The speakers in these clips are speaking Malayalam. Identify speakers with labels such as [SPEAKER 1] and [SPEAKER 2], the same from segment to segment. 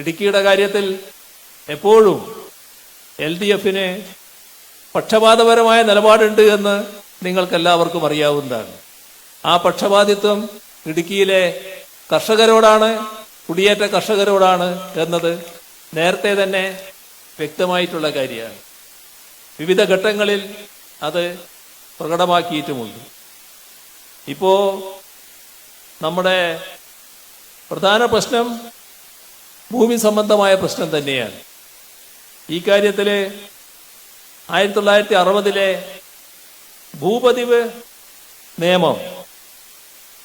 [SPEAKER 1] ഇടുക്കിയുടെ കാര്യത്തിൽ എപ്പോഴും എൽ ഡി എഫിന് പക്ഷപാതപരമായ നിലപാടുണ്ട് എന്ന് നിങ്ങൾക്കെല്ലാവർക്കും അറിയാവുന്നതാണ്. ആ പക്ഷപാതിത്വം ഇടുക്കിയിലെ കർഷകരോടാണ് കുടിയേറ്റ കർഷകരോടാണ് എന്നത് നേരത്തെ തന്നെ വ്യക്തമായിട്ടുള്ള കാര്യമാണ്. വിവിധ ഘട്ടങ്ങളിൽ അത് പ്രകടമാക്കിയിട്ടുമുണ്ട്. ഇപ്പോ നമ്മുടെ പ്രധാന പ്രശ്നം ഭൂമി സംബന്ധമായ പ്രശ്നം തന്നെയാണ്. ഈ കാര്യത്തിൽ ആയിരത്തി തൊള്ളായിരത്തി അറുപതിലെ ഭൂപതിവ് നിയമം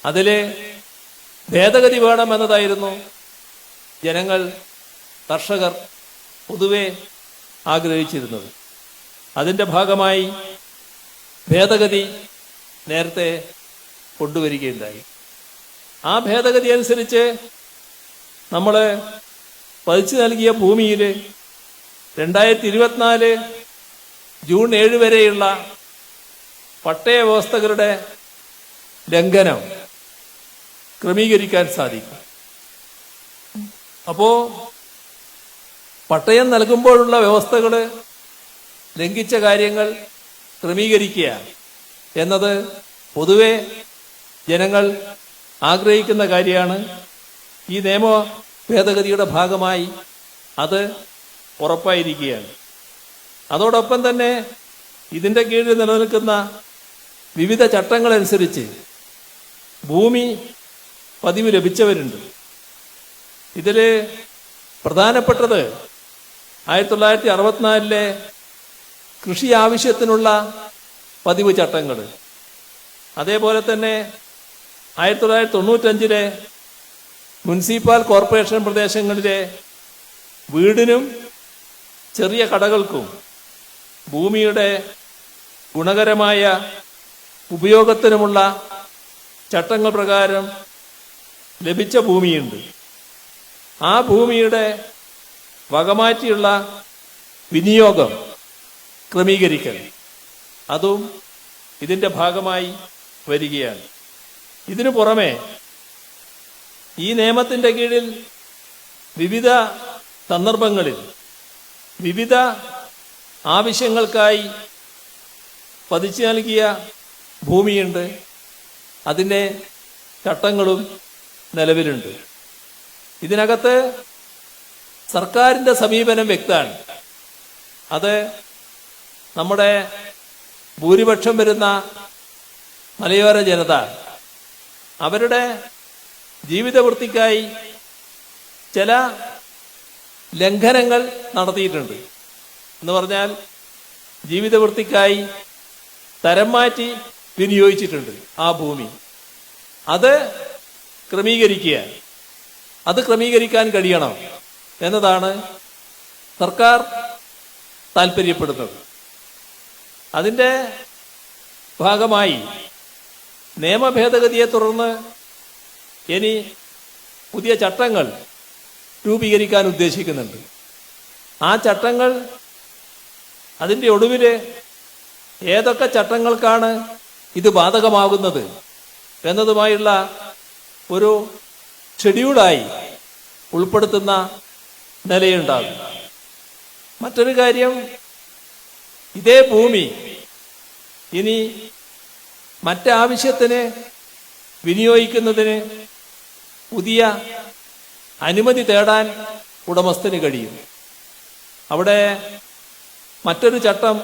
[SPEAKER 1] അതിലെ ഭേദഗതി വേണമെന്നതായിരുന്നു ജനങ്ങൾ കർഷകർ പൊതുവെ ആഗ്രഹിച്ചിരുന്നത്. അതിന്റെ ഭാഗമായി ഭേദഗതി നേരത്തെ കൊണ്ടുവരികയുണ്ടായി. ആ ഭേദഗതി അനുസരിച്ച് നമ്മൾ പതിച്ചു നൽകിയ ഭൂമിയിൽ രണ്ടായിരത്തി ഇരുപത്തിനാല് ജൂൺ ഏഴ് വരെയുള്ള പട്ടയ വ്യവസ്ഥകളുടെ ലംഘനം ക്രമീകരിക്കാൻ സാധിക്കും. അപ്പോ പട്ടയം നൽകുമ്പോഴുള്ള വ്യവസ്ഥകൾ ലംഘിച്ച കാര്യങ്ങൾ ക്രമീകരിക്കുക എന്നത് പൊതുവെ ജനങ്ങൾ ആഗ്രഹിക്കുന്ന കാര്യമാണ്. ഈ നിയമ ഭേദഗതിയുടെ ഭാഗമായി അത് ഉറപ്പായിരിക്കുകയാണ്. അതോടൊപ്പം തന്നെ ഇതിന്റെ കീഴിൽ നിലനിൽക്കുന്ന വിവിധ ചട്ടങ്ങളനുസരിച്ച് ഭൂമി പതിവ് ലഭിച്ചവരുണ്ട്. ഇതിൽ പ്രധാനപ്പെട്ടത് ആയിരത്തി തൊള്ളായിരത്തി അറുപത്തിനാലിലെ കൃഷി ആവശ്യത്തിനുള്ള പതിവ് ചട്ടങ്ങൾ അതേപോലെ തന്നെ ആയിരത്തി തൊള്ളായിരത്തി തൊണ്ണൂറ്റഞ്ചിലെ മുനിസിപ്പൽ കോർപ്പറേഷൻ പ്രദേശങ്ങളിലെ വീടിനും ചെറിയ കടകൾക്കും ഭൂമിയുടെ ഗുണകരമായ ഉപയോഗത്തിനുമുള്ള ചട്ടങ്ങൾ പ്രകാരം ലഭിച്ച ഭൂമിയുണ്ട്. ആ ഭൂമിയുടെ വകമാറ്റിയുള്ള വിനിയോഗം ക്രമീകരിക്കൽ. അതും ഇതിന്റെ ഭാഗമായി വരികയാണ്. ഇതിനു പുറമെ ഈ നിയമത്തിന്റെ കീഴിൽ വിവിധ സന്ദർഭങ്ങളിൽ വിവിധ ആവശ്യങ്ങൾക്കായി പതിച്ചു നൽകിയ ഭൂമിയുണ്ട്. അതിന്റെ ചട്ടങ്ങളും നിലവിലുണ്ട്. ഇതിനകത്ത് സർക്കാരിന്റെ സമീപനം വ്യക്തമാണ്. അത് നമ്മുടെ ഭൂരിപക്ഷം വരുന്ന മലയോര ജനത അവരുടെ ജീവിതവൃത്തിക്കായി ചില ലംഘനങ്ങൾ നടത്തിയിട്ടുണ്ട്. എന്ന് പറഞ്ഞാൽ ജീവിതവൃത്തിക്കായി തരം മാറ്റി വിനിയോഗിച്ചിട്ടുണ്ട് ആ ഭൂമി. അത് ക്രമീകരിക്കുക അത് ക്രമീകരിക്കാൻ കഴിയണം എന്നതാണ് സർക്കാർ താല്പര്യപ്പെടുന്നത് അതിന്റെ ഭാഗമായി നിയമ ഭേദഗതിയെ തുടർന്ന് ഇനി പുതിയ ചട്ടങ്ങൾ രൂപീകരിക്കാൻ ഉദ്ദേശിക്കുന്നുണ്ട്. ആ ചട്ടങ്ങൾ അതിന്റെ ഒടുവിൽ ഏതൊക്കെ ചട്ടങ്ങൾക്കാണ് ഇത് ബാധകമാകുന്നത് എന്നതുമായുള്ള ഒരു ഷെഡ്യൂളായി ഉൾപ്പെടുത്തുന്ന നിലയുണ്ടാകും. മറ്റൊരു കാര്യം ഇതേ ഭൂമി ഇനി മറ്റാവശ്യത്തിന് വിനിയോഗിക്കുന്നതിന് പുതിയ അനുമതി തേടാൻ ഉടമസ്ഥന് കഴിയും. അവിടെ മറ്റൊരു ചട്ടം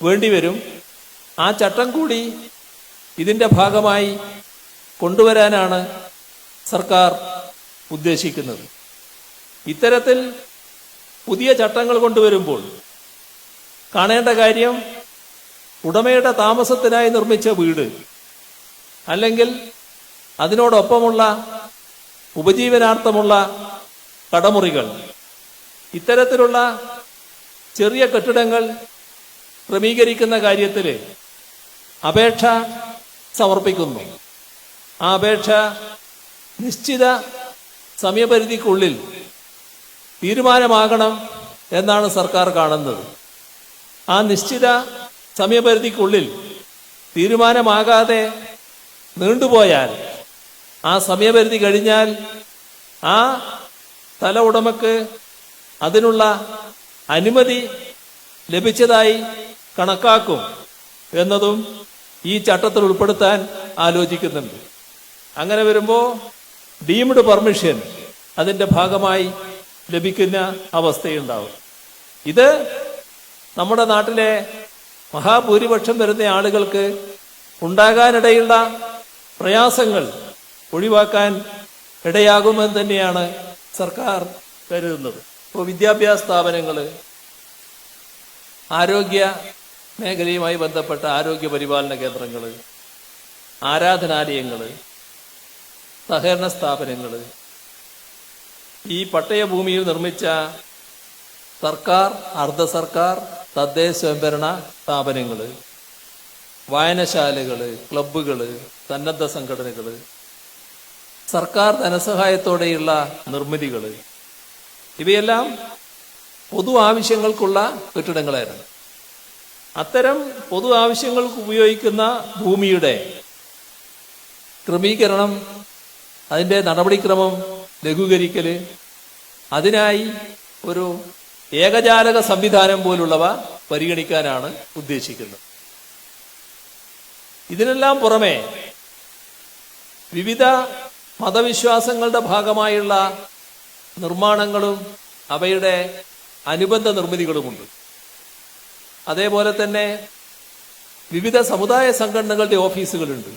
[SPEAKER 1] വേണ്ടിവരും ആ ചട്ടം കൂടി ഇതിന്റെ ഭാഗമായി കൊണ്ടുവരാനാണ് സർക്കാർ ഉദ്ദേശിക്കുന്നത്. ഇത്തരത്തിൽ പുതിയ ചട്ടങ്ങൾ കൊണ്ടുവരുമ്പോൾ കാണേണ്ട കാര്യം ഉടമയുടെ താമസത്തിനായി നിർമ്മിച്ച വീട് അല്ലെങ്കിൽ അതിനോടൊപ്പമുള്ള ഉപജീവനാർത്ഥമുള്ള കടമുറികൾ ഇത്തരത്തിലുള്ള ചെറിയ കെട്ടിടങ്ങൾ ക്രമീകരിക്കുന്ന കാര്യത്തിൽ അപേക്ഷ സമർപ്പിക്കുന്നു. ആ അപേക്ഷ നിശ്ചിത സമയപരിധിക്കുള്ളിൽ തീരുമാനമാകണം എന്നാണ് സർക്കാർ കാണുന്നത്. ആ നിശ്ചിത സമയപരിധിക്കുള്ളിൽ തീരുമാനമാകാതെ നീണ്ടുപോയാൽ ആ സമയപരിധി കഴിഞ്ഞാൽ ആ സ്ഥല ഉടമക്ക് അതിനുള്ള അനുമതി ലഭിച്ചതായി കണക്കാക്കും എന്നതും ഈ ചട്ടത്തിൽ ഉൾപ്പെടുത്താൻ ആലോചിക്കുന്നുണ്ട്. അങ്ങനെ വരുമ്പോൾ ഡീംഡ് പെർമിഷൻ അതിന്റെ ഭാഗമായി ലഭിക്കുന്ന അവസ്ഥയുണ്ടാവും. ഇത് നമ്മുടെ നാട്ടിലെ മഹാഭൂരിപക്ഷം വരുന്ന ആളുകൾക്ക് ഉണ്ടാകാനിടയുള്ള പ്രയാസങ്ങൾ ഒഴിവാക്കാൻ ഇടയാകുമെന്ന് തന്നെയാണ് സർക്കാർ കരുതുന്നത്. ഇപ്പോൾ വിദ്യാഭ്യാസ സ്ഥാപനങ്ങൾ ആരോഗ്യ മേഖലയുമായി ബന്ധപ്പെട്ട ആരോഗ്യ പരിപാലന കേന്ദ്രങ്ങൾ ആരാധനാലയങ്ങൾ സഹകരണ സ്ഥാപനങ്ങൾ. ഈ പട്ടയഭൂമിയിൽ നിർമ്മിച്ച സർക്കാർ അർദ്ധ സർക്കാർ തദ്ദേശ സ്വയംഭരണ സ്ഥാപനങ്ങൾ വായനശാലകൾ ക്ലബ്ബുകൾ സന്നദ്ധ സംഘടനകൾ സർക്കാർ ധനസഹായത്തോടെയുള്ള നിർമ്മിതികൾ ഇവയെല്ലാം പൊതു ആവശ്യങ്ങൾക്കുള്ള കെട്ടിടങ്ങളായിരുന്നു. അത്തരം പൊതു ആവശ്യങ്ങൾക്ക് ഉപയോഗിക്കുന്ന ഭൂമിയുടെ ക്രമീകരണം അതിന്റെ നടപടിക്രമം ലഘൂകരിക്കൽ അതിനായി ഒരു ഏകജാലക സംവിധാനം പോലുള്ളവ പരിഗണിക്കാനാണ് ഉദ്ദേശിക്കുന്നത്. ഇതിനെല്ലാം പുറമെ വിവിധ മതവിശ്വാസങ്ങളുടെ ഭാഗമായുള്ള നിർമ്മാണങ്ങളും അവയുടെ അനുബന്ധ നിർമ്മിതികളുമുണ്ട്. അതേപോലെ തന്നെ വിവിധ സമുദായ സംഘടനകളുടെ ഓഫീസുകളുണ്ട്.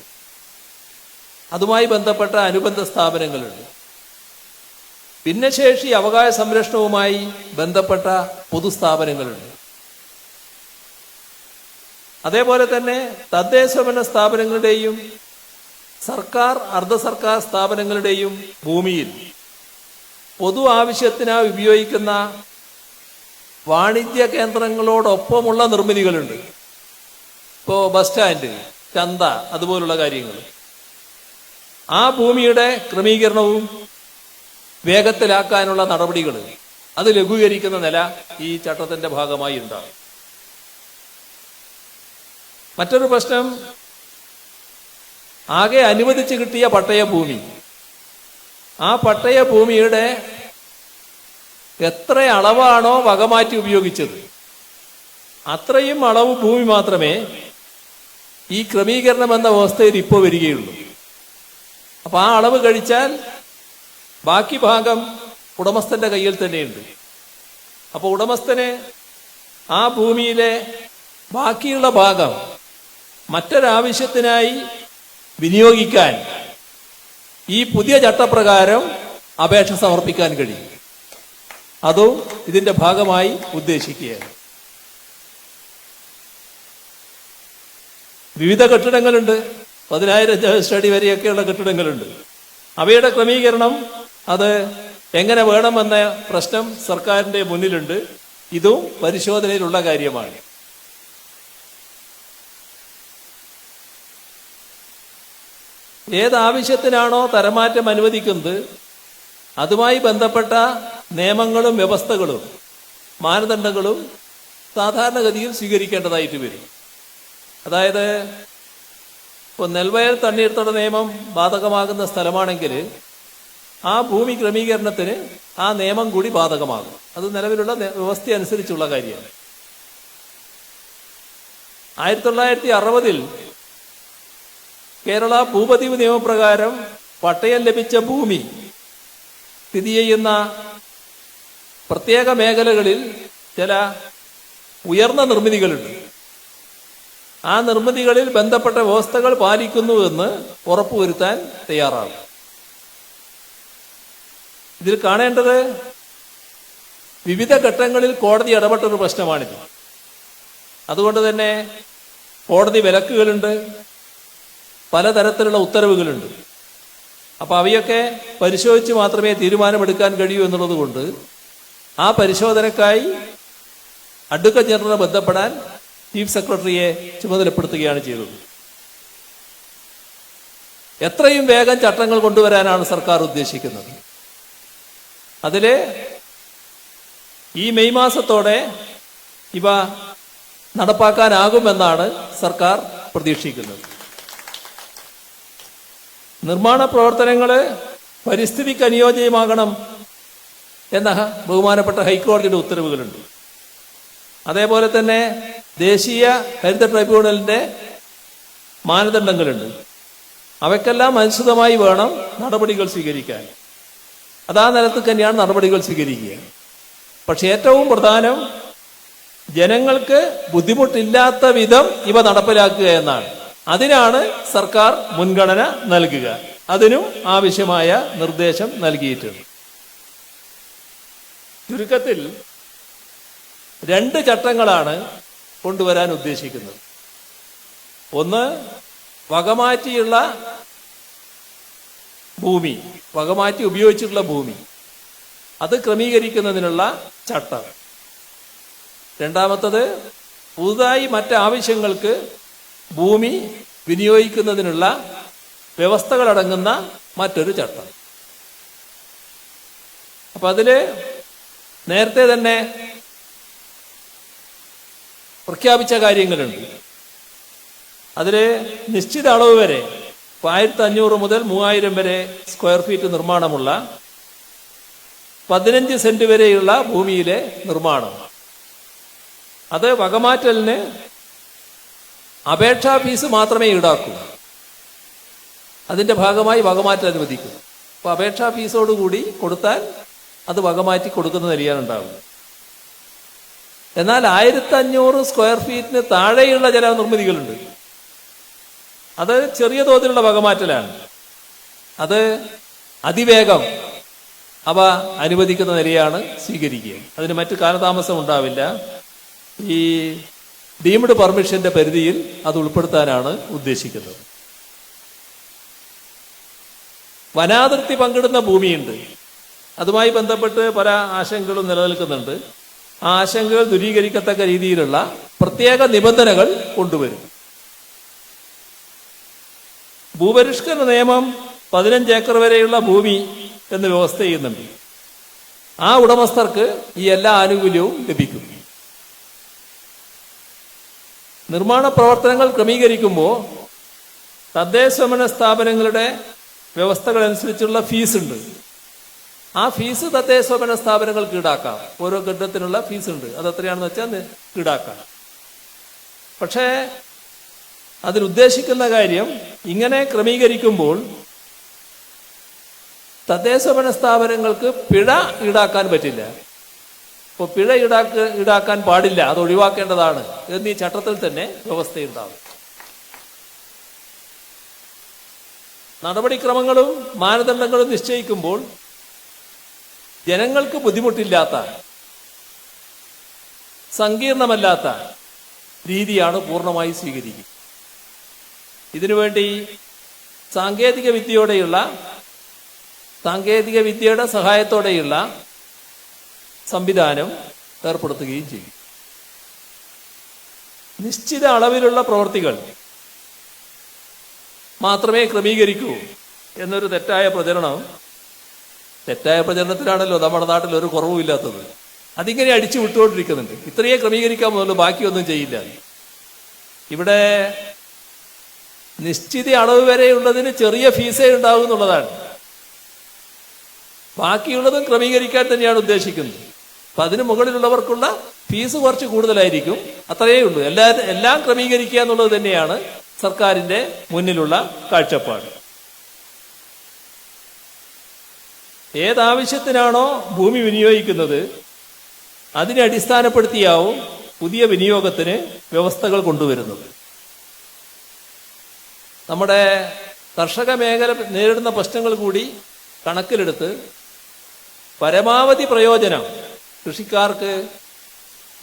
[SPEAKER 1] അതുമായി ബന്ധപ്പെട്ട അനുബന്ധ സ്ഥാപനങ്ങളുണ്ട്. ഭിന്നശേഷി അവകാശ സംരക്ഷണവുമായി ബന്ധപ്പെട്ട പൊതുസ്ഥാപനങ്ങളുണ്ട്. അതേപോലെ തന്നെ തദ്ദേശഭരണ സ്ഥാപനങ്ങളുടെയും സർക്കാർ അർദ്ധ സർക്കാർ സ്ഥാപനങ്ങളുടെയും ഭൂമിയിൽ പൊതു ആവശ്യത്തിനായി ഉപയോഗിക്കുന്ന വാണിജ്യ കേന്ദ്രങ്ങളോടൊപ്പമുള്ള നിർമ്മിതികളുണ്ട്. ഇപ്പോ ബസ് സ്റ്റാൻഡ് ചന്ത അതുപോലുള്ള കാര്യങ്ങൾ. ആ ഭൂമിയുടെ ക്രമീകരണവും വേഗത്തിലാക്കാനുള്ള നടപടികൾ അത് ലഘൂകരിക്കുന്ന നില ഈ ചട്ടത്തിന്റെ ഭാഗമായി ഉണ്ടാകും. മറ്റൊരു പ്രശ്നം ആകെ അനുവദിച്ച് കിട്ടിയ പട്ടയ ഭൂമി ആ പട്ടയ ഭൂമിയുടെ എത്ര അളവാണോ വകമാറ്റി ഉപയോഗിച്ചത്. അത്രയും അളവ് ഭൂമി മാത്രമേ ഈ ക്രമീകരണം എന്ന വ്യവസ്ഥയിൽ ഇപ്പോൾ വരികയുള്ളൂ. അപ്പൊ ആ അളവ് കഴിച്ചാൽ ബാക്കി ഭാഗം ഉടമസ്ഥന്റെ കയ്യിൽ തന്നെയുണ്ട്. അപ്പോൾ ഉടമസ്ഥന് ആ ഭൂമിയിലെ ബാക്കിയുള്ള ഭാഗം മറ്റൊരാവശ്യത്തിനായി വിനിയോഗിക്കാൻ ഈ പുതിയ ചട്ടപ്രകാരം അപേക്ഷ സമർപ്പിക്കാൻ കഴിയും. അതും ഇതിന്റെ ഭാഗമായി ഉദ്ദേശിക്കുകയാണ്. വിവിധ കെട്ടിടങ്ങളുണ്ട്. പതിനായിരം സ്റ്റഡി വരെയൊക്കെയുള്ള കെട്ടിടങ്ങളുണ്ട്. അവയുടെ ക്രമീകരണം അത് എങ്ങനെ വേണമെന്ന പ്രശ്നം സർക്കാരിന്റെ മുന്നിലുണ്ട്. ഇതും പരിശോധനയിലുള്ള കാര്യമാണ്. ഏതാവശ്യത്തിനാണോ തരമാറ്റം അനുവദിക്കുന്നത് അതുമായി ബന്ധപ്പെട്ട നിയമങ്ങളും വ്യവസ്ഥകളും മാനദണ്ഡങ്ങളും സാധാരണഗതിയിൽ സ്വീകരിക്കേണ്ടതായിട്ട് വരും. അതായത് ഇപ്പോൾ നെൽവയൽ തണ്ണീർത്തട നിയമം ബാധകമാകുന്ന സ്ഥലമാണെങ്കിൽ ആ ഭൂമി ക്രമീകരണത്തിന് ആ നിയമം കൂടി ബാധകമാകും. അത് നിലവിലുള്ള വ്യവസ്ഥ അനുസരിച്ചുള്ള കാര്യമാണ്. ആയിരത്തി തൊള്ളായിരത്തി അറുപതിൽ കേരള ഭൂപതിവ് നിയമപ്രകാരം പട്ടയം ലഭിച്ച ഭൂമി സ്ഥിതി ചെയ്യുന്ന പ്രത്യേക മേഖലകളിൽ ചില ഉയർന്ന നിർമ്മിതികളുണ്ട്. ആ നിർമ്മിതികളിൽ ബന്ധപ്പെട്ട വ്യവസ്ഥകൾ പാലിക്കുന്നുവെന്ന് ഉറപ്പുവരുത്താൻ തയ്യാറാണ് ഇതിൽ കാണേണ്ടത് വിവിധ ഘട്ടങ്ങളിൽ കോടതി ഇടപെട്ട ഒരു പ്രശ്നമാണിത്. അതുകൊണ്ട് തന്നെ കോടതി വിലക്കുകളുണ്ട്. പലതരത്തിലുള്ള ഉത്തരവുകളുണ്ട്. അപ്പൊ അവയൊക്കെ പരിശോധിച്ച് മാത്രമേ തീരുമാനമെടുക്കാൻ കഴിയൂ എന്നുള്ളത് കൊണ്ട് ആ പരിശോധനക്കായി അഡ്വക്കറ്റ് ജനറലിനെ ബന്ധപ്പെടാൻ ചീഫ് സെക്രട്ടറിയെ ചുമതലപ്പെടുത്തുകയാണ് ചെയ്തത്. എത്രയും വേഗം ചട്ടങ്ങൾ കൊണ്ടുവരാനാണ് സർക്കാർ ഉദ്ദേശിക്കുന്നത്. അതിലെ ഈ മെയ് മാസത്തോടെ ഇവ നടപ്പാക്കാനാകുമെന്നാണ് സർക്കാർ പ്രതീക്ഷിക്കുന്നത്. നിർമ്മാണ പ്രവർത്തനങ്ങളെ പരിസ്ഥിതിക്ക് അനുയോജ്യമാകണം എന്ന ബഹുമാനപ്പെട്ട ഹൈക്കോടതിയുടെ ഉത്തരവുകളുണ്ട്. അതേപോലെ തന്നെ ദേശീയ ഹരിത ട്രൈബ്യൂണലിന്റെ മാനദണ്ഡങ്ങളുണ്ട്. അവയ്ക്കെല്ലാം അനുസൃതമായി വേണം നടപടികൾ സ്വീകരിക്കാൻ. അതാ നിലത്ത് തന്നെയാണ് നടപടികൾ സ്വീകരിക്കുക. പക്ഷെ ഏറ്റവും പ്രധാനം ജനങ്ങൾക്ക് ബുദ്ധിമുട്ടില്ലാത്ത വിധം ഇവ നടപ്പിലാക്കുക എന്നാണ്. അതിനാണ് സർക്കാർ മുൻഗണന നൽകുക. അതിനും ആവശ്യമായ നിർദ്ദേശം നൽകിയിട്ടുണ്ട് ചുരുക്കത്തിൽ രണ്ട് ചട്ടങ്ങളാണ് കൊണ്ടുവരാൻ ഉദ്ദേശിക്കുന്നത്. ഒന്ന് വകമാറ്റിയുള്ള ഭൂമി വകമാറ്റി ഉപയോഗിച്ചിട്ടുള്ള ഭൂമി. അത് ക്രമീകരിക്കുന്നതിനുള്ള ചട്ടം. രണ്ടാമത്തത് പുതുതായി മറ്റ് ആവശ്യങ്ങൾക്ക് ഭൂമി വിനിയോഗിക്കുന്നതിനുള്ള വ്യവസ്ഥകളടങ്ങുന്ന മറ്റൊരു ചട്ടം. അപ്പൊ അതിൽ നേരത്തെ തന്നെ പ്രഖ്യാപിച്ച കാര്യങ്ങളുണ്ട്. അതിൽ നിശ്ചിത അളവ് വരെ ആയിരത്തി അഞ്ഞൂറ് മുതൽ മൂവായിരം വരെ സ്ക്വയർ ഫീറ്റ് നിർമ്മാണമുള്ള പതിനഞ്ച് സെന്റ് വരെയുള്ള ഭൂമിയിലെ നിർമ്മാണം. അത് വകമാറ്റലിന് അപേക്ഷാ ഫീസ് മാത്രമേ ഈടാക്കൂ. അതിന്റെ ഭാഗമായി വകമാറ്റം അനുവദിക്കും. അപ്പോൾ അപേക്ഷാ ഫീസോടുകൂടി കൊടുത്താൽ അത് വകമാറ്റി കൊടുക്കുന്ന നിലയാണുണ്ടാവും എന്നാൽ ആയിരത്തി അഞ്ഞൂറ് സ്ക്വയർ ഫീറ്റിന് താഴെയുള്ള ചില നിർമ്മിതികളുണ്ട് അത് ചെറിയ തോതിലുള്ള വകമാറ്റലാണ്. അത് അതിവേഗം അവ അനുവദിക്കുന്ന നിലയാണ് സ്വീകരിക്കുക. അതിന് മറ്റു കാലതാമസം ഉണ്ടാവില്ല. ഈ ഡീംഡ് പെർമിഷന്റെ പരിധിയിൽ അത് ഉൾപ്പെടുത്താനാണ് ഉദ്ദേശിക്കുന്നത്. വനാതിർത്തി പങ്കിടുന്ന ഭൂമിയുണ്ട്. അതുമായി ബന്ധപ്പെട്ട് പല ആശങ്കകളും നിലനിൽക്കുന്നുണ്ട്. ആ ആശങ്കകൾ ദൂരീകരിക്കത്തക്ക രീതിയിലുള്ള പ്രത്യേക നിബന്ധനകൾ കൊണ്ടുവരും. ഭൂപരിഷ്കരണ നിയമം പതിനഞ്ച് ഏക്കർ വരെയുള്ള ഭൂമി എന്ന് വ്യവസ്ഥ ചെയ്യുന്നുണ്ട്. ആ ഉടമസ്ഥർക്ക് ഈ എല്ലാ ആനുകൂല്യവും ലഭിക്കും. നിർമ്മാണ പ്രവർത്തനങ്ങൾ ക്രമീകരിക്കുമ്പോൾ തദ്ദേശഭരണ സ്ഥാപനങ്ങളുടെ വ്യവസ്ഥകൾ അനുസരിച്ചുള്ള ഫീസ് ഉണ്ട്. ആ ഫീസ് തദ്ദേശഭരണ സ്ഥാപനങ്ങൾക്ക് ഈടാക്കാം. ഓരോ ഘട്ടത്തിനുള്ള ഫീസ് ഉണ്ട്. അത് എത്രയാണെന്ന് വെച്ചാൽ ഈടാക്കാം. പക്ഷേ അതിലുദ്ദേശിക്കുന്ന കാര്യം ഇങ്ങനെ ക്രമീകരിക്കുമ്പോൾ തദ്ദേശഭരണ സ്ഥാപനങ്ങൾക്ക് പിഴ ഈടാക്കാൻ പറ്റില്ല. അപ്പോൾ പിഴ ഈടാക്ക ഈടാക്കാൻ പാടില്ല അത് ഒഴിവാക്കേണ്ടതാണ് എന്നീ ചട്ടത്തിൽ തന്നെ വ്യവസ്ഥയുണ്ടാവും നടപടിക്രമങ്ങളും മാനദണ്ഡങ്ങളും നിശ്ചയിക്കുമ്പോൾ ജനങ്ങൾക്ക് ബുദ്ധിമുട്ടില്ലാത്ത സങ്കീർണമല്ലാത്ത രീതിയാണ് പൂർണമായി സ്വീകരിക്കുക. ഇതിനുവേണ്ടി സാങ്കേതിക വിദ്യയോടെയുള്ള സാങ്കേതിക വിദ്യയുടെ സഹായത്തോടെയുള്ള സംവിധാനം ഏർപ്പെടുത്തുകയും ചെയ്യും. നിശ്ചിത അളവിലുള്ള പ്രവർത്തികൾ മാത്രമേ ക്രമീകരിക്കൂ എന്നൊരു തെറ്റായ പ്രചരണം തെറ്റായ പ്രചരണത്തിലാണല്ലോ നമ്മുടെ നാട്ടിൽ ഒരു കുറവുമില്ലാത്തത് അതിങ്ങനെ അടിച്ചു വിട്ടുകൊണ്ടിരിക്കുന്നുണ്ട്. ഇത്രയേ ക്രമീകരിക്കാൻ പോകുന്നുള്ളൂ ബാക്കിയൊന്നും ചെയ്യില്ല. ഇവിടെ നിശ്ചിത അളവ് വരെയുള്ളതിന് ചെറിയ ഫീസേ ഉണ്ടാവും എന്നുള്ളതാണ് ബാക്കിയുള്ളതും ക്രമീകരിക്കാൻ തന്നെയാണ് ഉദ്ദേശിക്കുന്നത്. അപ്പൊ അതിന് മുകളിലുള്ളവർക്കുള്ള ഫീസ് കുറച്ച് കൂടുതലായിരിക്കും. അത്രയേ ഉള്ളൂ. എല്ലാ എല്ലാം ക്രമീകരിക്കുക എന്നുള്ളത് തന്നെയാണ് സർക്കാരിന്റെ മുന്നിലുള്ള കാഴ്ചപ്പാട്. ഏതാവശ്യത്തിനാണോ ഭൂമി വിനിയോഗിക്കുന്നത് അതിനെ അടിസ്ഥാനപ്പെടുത്തിയാവും പുതിയ വിനിയോഗത്തിന് വ്യവസ്ഥകൾ കൊണ്ടുവരുന്നത്. നമ്മുടെ കർഷക മേഖല നേരിടുന്ന പ്രശ്നങ്ങൾ കൂടി കണക്കിലെടുത്ത് പരമാവധി പ്രയോജനം കൃഷിക്കാർക്ക്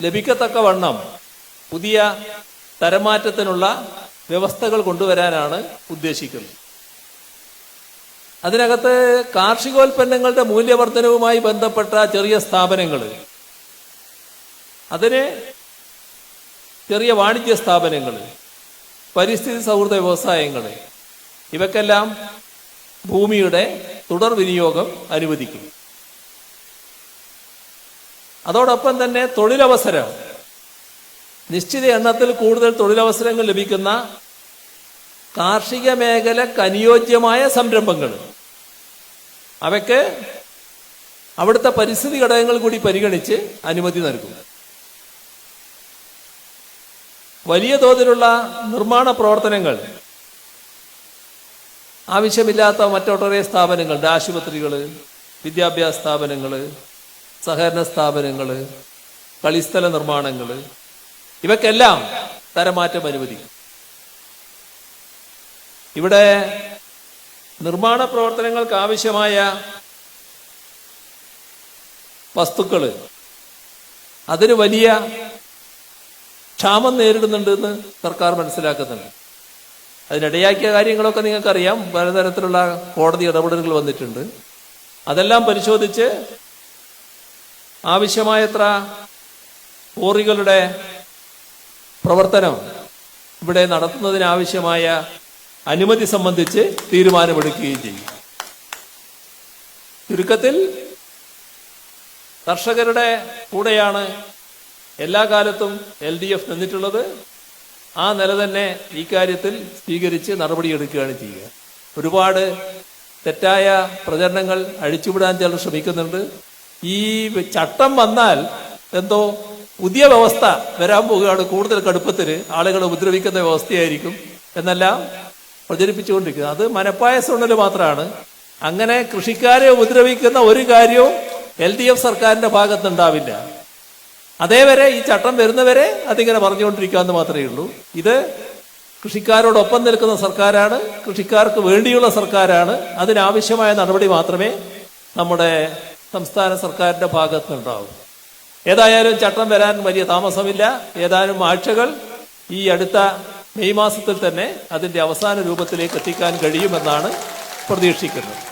[SPEAKER 1] ലഭിക്കത്തക്ക വണ്ണം പുതിയ തരമാറ്റത്തിനുള്ള വ്യവസ്ഥകൾ കൊണ്ടുവരാനാണ് ഉദ്ദേശിക്കുന്നത്. അതിനകത്ത് കാർഷികോൽപ്പന്നങ്ങളുടെ മൂല്യവർദ്ധനവുമായി ബന്ധപ്പെട്ട ചെറിയ സ്ഥാപനങ്ങൾ അതിന് ചെറിയ വാണിജ്യ സ്ഥാപനങ്ങൾ പരിസ്ഥിതി സൗഹൃദ വ്യവസായങ്ങൾ ഇവക്കെല്ലാം ഭൂമിയുടെ തുടർ വിനിയോഗം അനുവദിക്കും. അതോടൊപ്പം തന്നെ തൊഴിലവസരം. നിശ്ചിത എണ്ണത്തിൽ കൂടുതൽ തൊഴിലവസരങ്ങൾ ലഭിക്കുന്ന കാർഷിക മേഖലക്ക് അനുയോജ്യമായ സംരംഭങ്ങൾ. അവയ്ക്ക് അവിടുത്തെ പരിസ്ഥിതി ഘടകങ്ങൾ കൂടി പരിഗണിച്ച് അനുമതി നൽകും. വലിയ തോതിലുള്ള നിർമ്മാണ പ്രവർത്തനങ്ങൾ ആവശ്യമില്ലാത്ത മറ്റൊട്ടേറെ സ്ഥാപനങ്ങൾ ആശുപത്രികൾ വിദ്യാഭ്യാസ സ്ഥാപനങ്ങൾ സഹകരണ സ്ഥാപനങ്ങൾ കളിസ്ഥല നിർമ്മാണങ്ങൾ ഇവക്കെല്ലാം തരമാറ്റം അനുവദിക്കും ഇവിടെ നിർമ്മാണ പ്രവർത്തനങ്ങൾക്ക് ആവശ്യമായ വസ്തുക്കൾ അതിന് വലിയ ക്ഷാമം നേരിടുന്നുണ്ടെന്ന് സർക്കാർ മനസ്സിലാക്കുന്നുണ്ട്. അതിനിടയാക്കിയ കാര്യങ്ങളൊക്കെ നിങ്ങൾക്കറിയാം. പലതരത്തിലുള്ള കോടതി ഇടപെടലുകൾ വന്നിട്ടുണ്ട്. അതെല്ലാം പരിശോധിച്ച് ആവശ്യമായത്ര കോറികളുടെ പ്രവർത്തനം ഇവിടെ നടത്തുന്നതിനാവശ്യമായ അനുമതി സംബന്ധിച്ച് തീരുമാനമെടുക്കുകയും ചെയ്യും. ചുരുക്കത്തിൽ കർഷകരുടെ കൂടെയാണ് എല്ലാ കാലത്തും എൽ ഡി എഫ് നിന്നിട്ടുള്ളത്. ആ നില തന്നെ ഈ കാര്യത്തിൽ സ്വീകരിച്ച് നടപടിയെടുക്കുകയാണ് ചെയ്യുക. ഒരുപാട് തെറ്റായ പ്രചരണങ്ങൾ അഴിച്ചുവിടാൻ ചിലർ ശ്രമിക്കുന്നുണ്ട്. ഈ ചട്ടം വന്നാൽ എന്തോ പുതിയ വ്യവസ്ഥ വരാൻ പോവുകയാണ് കൂടുതൽ കടുപ്പത്തിൽ ആളുകളെ ഉപദ്രവിക്കുന്ന വ്യവസ്ഥയായിരിക്കും എന്നെല്ലാം പ്രചരിപ്പിച്ചുകൊണ്ടിരിക്കുന്നത്. അത് മനപ്പായസുണ്ടൽ മാത്രമാണ്. അങ്ങനെ കൃഷിക്കാരെ ഉപദ്രവിക്കുന്ന ഒരു കാര്യവും എൽ ഡി എഫ് സർക്കാരിന്റെ ഭാഗത്തുണ്ടാവില്ല അതേവരെ ഈ ചട്ടം വരുന്നവരെ അതിങ്ങനെ പറഞ്ഞുകൊണ്ടിരിക്കാമെന്ന് മാത്രമേ ഉള്ളൂ. ഇത് കൃഷിക്കാരോടൊപ്പം നിൽക്കുന്ന സർക്കാരാണ് കൃഷിക്കാർക്ക് വേണ്ടിയുള്ള സർക്കാരാണ്. അതിനാവശ്യമായ നടപടി മാത്രമേ നമ്മുടെ സംസ്ഥാന സർക്കാരിന്റെ ഭാഗത്തുനിന്നുണ്ടാവും ഏതായാലും ചട്ടം വരാൻ വലിയ താമസമില്ല. ഏതാനും ആഴ്ചകൾ ഈ അടുത്ത മെയ് മാസത്തിൽ തന്നെ അതിന്റെ അവസാന രൂപത്തിലേക്ക് എത്തിക്കാൻ കഴിയുമെന്നാണ് പ്രതീക്ഷിക്കുന്നത്.